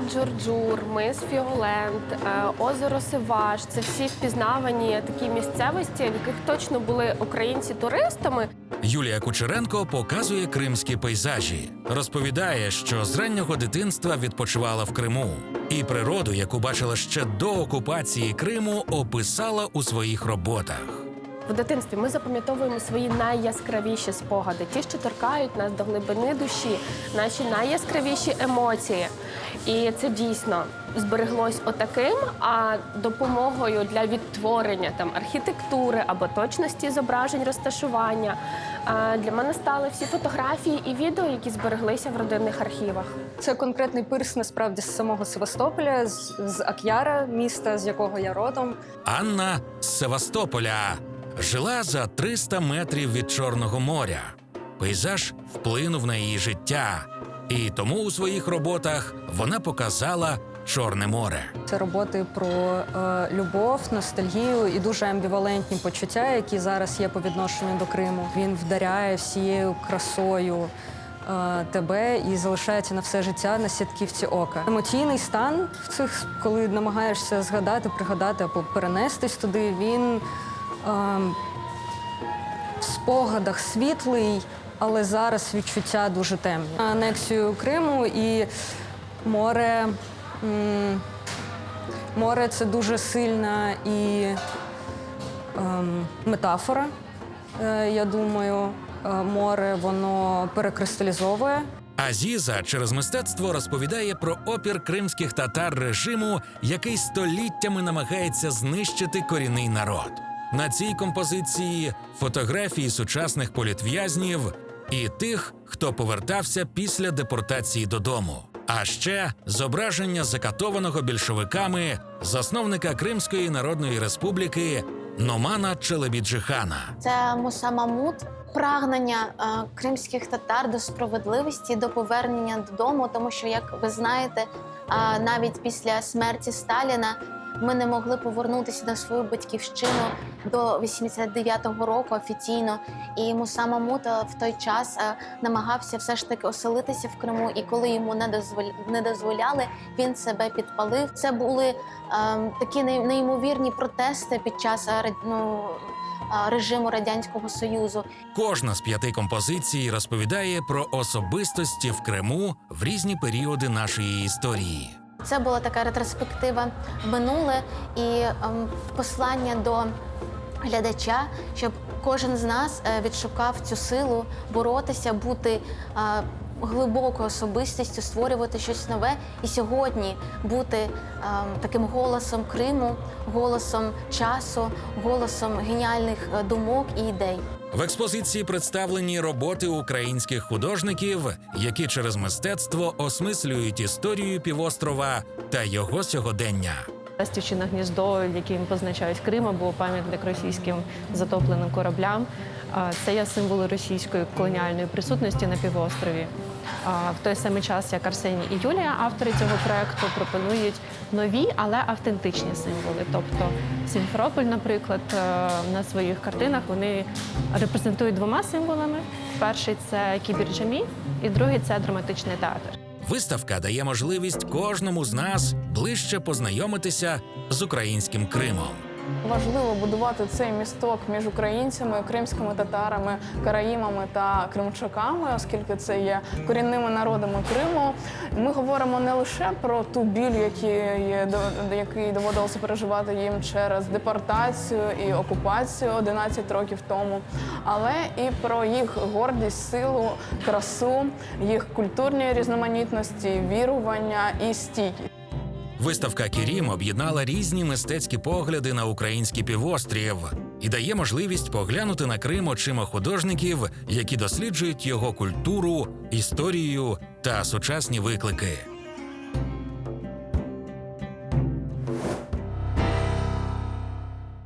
Джурджур, мис Фіолент, е, озеро Сиваш це всі впізнавані такі місцевості, в яких точно були українці туристами. Юлія Кучеренко показує кримські пейзажі, розповідає, що з раннього дитинства відпочивала в Криму, і природу, яку бачила ще до окупації Криму, описала у своїх роботах. В дитинстві ми запам'ятовуємо свої найяскравіші спогади, ті, що торкають нас до глибини душі, наші найяскравіші емоції. І це дійсно збереглось отаким, а допомогою для відтворення там архітектури або точності зображень розташування для мене стали всі фотографії і відео, які збереглися в родинних архівах. Це конкретний пирс насправді з самого Севастополя, з, з Ак'яра, міста, з якого я родом. Анна з Севастополя жила за 300 метрів від Чорного моря. Пейзаж вплинув на її життя, і тому у своїх роботах вона показала Чорне море. Це роботи про е, любов, ностальгію і дуже амбівалентні почуття, які зараз є по відношенню до Криму. Він вдаряє всією красою. е, Тебе і залишається на все життя на сітківці ока. Емоційний стан в цих, коли намагаєшся згадати, пригадати або перенестись туди, він в спогадах світлий, але зараз відчуття дуже темні. Анексію Криму і море. Море це дуже сильна і ем, метафора. Е, я думаю, Е, море воно перекристалізовує. Азіза через мистецтво розповідає про опір кримських татар режиму, який століттями намагається знищити корінний народ. На цій композиції фотографії сучасних політв'язнів і тих, хто повертався після депортації додому. А ще зображення закатованого більшовиками засновника Кримської Народної Республіки Номана Челебіджихана. Це Муса Мамут, прагнення е, кримських татар до справедливості, до повернення додому, тому що, як ви знаєте, е, навіть після смерті Сталіна ми не могли повернутися на свою батьківщину до 89-го року офіційно. І Муса Мамут е, в той час е, намагався все ж таки оселитися в Криму. І коли йому не дозволя... дозволяли, він себе підпалив. Це були е, такі неймовірні протести під час е, ну, е, режиму радянського союзу. Кожна з п'яти композицій розповідає про особистості в Криму в різні періоди нашої історії. Це була така ретроспектива минуле і ем, послання до глядача, щоб кожен з нас е, відшукав цю силу боротися, бути е, глибокою особистістю, створювати щось нове і сьогодні бути ем, таким голосом Криму, голосом часу, голосом геніальних е, думок і ідей. В експозиції представлені роботи українських художників, які через мистецтво осмислюють історію півострова та його сьогодення. Стівчине гніздо, яким позначають Крим, або пам'ятник російським затопленим кораблям. Це є символи російської колоніальної присутності на півострові. В той самий час, як Арсеній і Юлія, автори цього проекту, пропонують нові, але автентичні символи. Тобто Сімферополь, наприклад, е, на своїх картинах вони репрезентують двома символами: перший це кібірджамі, і другий це драматичний театр. Виставка дає можливість кожному з нас ближче познайомитися з українським Кримом. Важливо будувати цей місток між українцями, кримськими татарами, караїмами та кримчаками, оскільки це є корінними народами Криму. Ми говоримо не лише про ту біль, який доводилося переживати їм через депортацію і окупацію 11 років тому, але і про їх гордість, силу, красу, їх культурні різноманітності, вірування і стійкість. Виставка Кірім об'єднала різні мистецькі погляди на український півострів і дає можливість поглянути на Крим очима художників, які досліджують його культуру, історію та сучасні виклики.